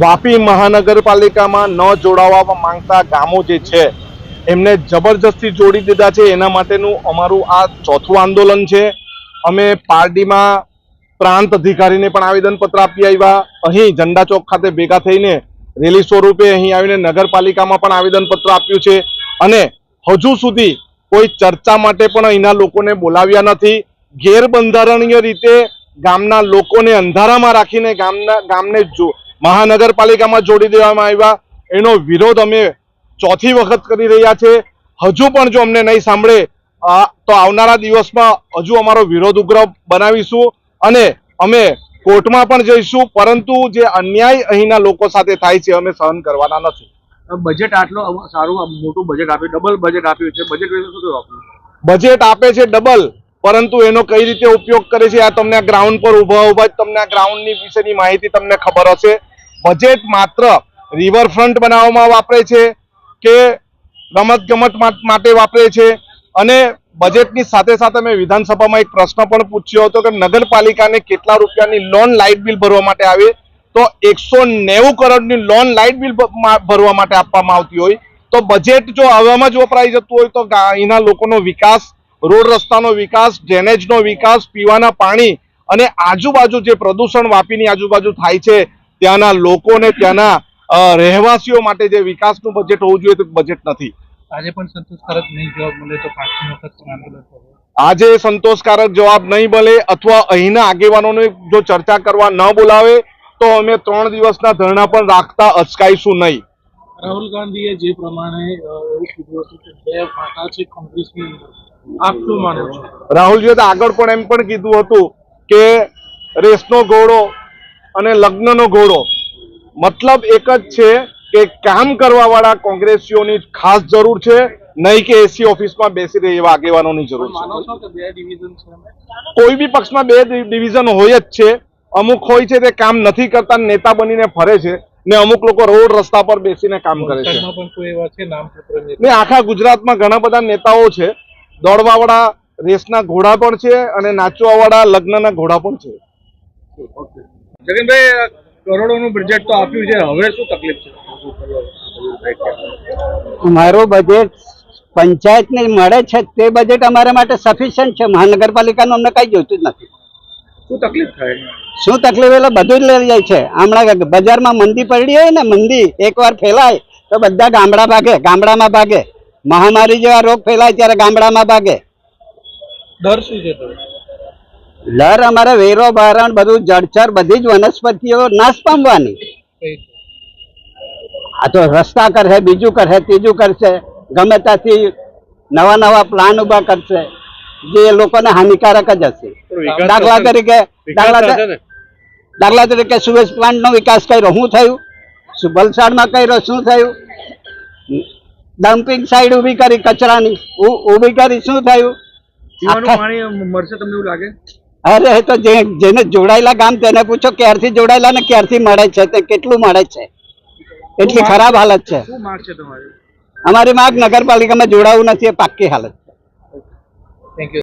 વાપી મહાનગરપાલિકામાં ન જોડાવા માંગતા ગામો જે છે, એમને જબરજસ્તી જોડી દીધા છે. એના માટેનું અમારું આ ચોથું આંદોલન છે. અમે પાર્ટીમાં પ્રાંત અધિકારીને પણ આવેદનપત્ર આપી આવ્યા. અહીં ઝંડા ચોક ખાતે ભેગા થઈને રેલી સ્વરૂપે અહીં આવીને નગરપાલિકામાં પણ આવેદનપત્ર આપ્યું છે. અને હજુ સુધી કોઈ ચર્ચા માટે પણ અહીંના લોકોને બોલાવ્યા નથી. ગેરબંધારણીય રીતે ગામના લોકોને અંધારામાં રાખીને ગામના ગામને જો મહાનગરપાલિકામાં જોડી દેવામાં આવ્યા. એનો વિરોધ અમે ચોથી વખત કરી રહ્યા છે. હજુ પણ જો અમને નહીં સાંભળે તો આવનારા દિવસમાં હજુ અમારો વિરોધ ઉગ્ર બનાવીશું અને અમે કોર્ટમાં પણ જઈશું પરંતુ જે અન્યાય અહીંના લોકો સાથે થાય છે અમે સહન કરવાના નથી. બજેટ આટલો સારું મોટું બજેટ આપ્યું ડબલ બજેટ આપ્યું છે. બજેટ બજેટ આપે છે ડબલ પરંતુ એનો કઈ રીતે ઉપયોગ કરે છે, આ તમને ગ્રાઉન્ડ પર ઊભા ઊભા જ તમને આ ગ્રાઉન્ડની વિશેની માહિતી તમને ખબર હશે. બજેટ માત્ર રિવરફ્રન્ટ બનાવવામાં વાપરે છે કે રમત ગમત માટે વાપરે છે? અને બજેટની સાથે સાથે મેં વિધાનસભામાં એક પ્રશ્ન પણ પૂછ્યો હતો કે નગરપાલિકાને કેટલા રૂપિયાની લોન લાઇટ બિલ ભરવા માટે આવે? તો એકસો નેવું કરોડની લોન લાઇટ બિલ ભરવા માટે આપવામાં આવતી હોય. તો બજેટ જો હવામાં જ વપરાઈ જતું હોય તો અહીંના લોકોનો વિકાસ રોડ રસ્તાનો વિકાસ ડ્રેનેજનો વિકાસ પીવાના પાણી અને આજુબાજુ જે પ્રદૂષણ વાપીની આજુબાજુ થાય છે ત્યાંના લોકોને ત્યાંના રહેવાસીઓ માટે જે વિકાસનું બજેટ હોવું જોઈએ તે બજેટ નથી. આજે પણ સંતોષકારક નહીં જવાબ મળે તો પાંચમી વખત આજે સંતોષકારક જવાબ નહીં મળે અથવા અહીંના આગેવાનોને જો ચર્ચા કરવા ન બોલાવે તો અમે ત્રણ દિવસના ધરણા પણ રાખતા અચકાઈશું નહીં. રાહુલ ગાંધીએ જે પ્રમાણે એવું કીધું હતું કે બે ફાટા છે કોંગ્રેસની અંદર. આપ માનું માનો રાહુલજીએ તો આગળ પણ એમ પણ કીધું હતું કે રેસનો ઘોડો અને લગ્નનો ઘોડો. મતલબ એક જ છે કે કામ કરવા વાળા કોંગ્રેસીઓની ખાસ જરૂર છે નહીં કે એસી ઓફિસમાં બેસી રહે એવા આગેવાનોની જરૂર છે. છો કે બે ડિવિઝન છે અમે કોઈ બી પક્ષમાં બે ડિવિઝન હોય જ છે. અમુક હોય છે તે કામ નથી કરતા નેતા બનીને ફરે છે ને અમુક લોકો રોડ રસ્તા પર બેસીને કામ કરે છે. વલસાડમાં પણ કોઈ એવા છે નામ પુત્ર ને આખા ગુજરાતમાં ઘણા બધા નેતાઓ છે. દોડવાવાળા રેસના ઘોડા પણ છે અને નાચવાવાળા લગ્નના ઘોડા પણ છે. જગનભાઈ કરોડોનું બજેટ તો આપ્યું છે. હવે શું તકલીફ છે? અમારું બજેટ પંચાયતને મળે છે તે બજેટ અમારા માટે સફિશિયન્ટ છે. મહાનગરપાલિકાનું અમને કઈ જોઈતું જ નથી. શું તકલીફ થાય? શું તકલીફ એટલે બધું જ લઈ જાય છે. હમણાં બજારમાં મંદી પડી હોય ને મંદી એકવાર ફેલાય તો બધા ગામડા ભાગે ગામડામાં ભાગે. મહામારી જેવા રોગ ફેલાય ત્યારે ગામડામાં ભાગે. ડર શું છે લર અમારે વેરો બારણ બધું જળચર બધી જ વનસ્પતિઓ નાશ પામવાની. આ તો રસ્તા કરશે બીજું કરશે ત્રીજું કરશે. ગમે ત્યાંથી નવા નવા પ્લાન ઊભા કરશે જે લોકોને હાનિકારક જ હશે. દાખલા તરીકે દાખલા દાખલા તરીકે સુએજ પ્લાન્ટ નો વિકાસ કર્યો. શું થયું? વલસાડમાં કર્યો શું થયું? ડમ્પિંગ સાઈડ ઊભી કરી કચરાની. ઊભી કરી શું થયું? પાણી મળશે તમને એવું લાગે? અરે તો જે જેને જોડાયેલા ગામ તેને પૂછો ક્યારથી જોડાયેલા ને ક્યારથી મળે છે તે કેટલું મળે છે? એટલી ખરાબ હાલત છે. અમારી માગ નગરપાલિકામાં જોડાવું નથી એ પાક્કી હાલત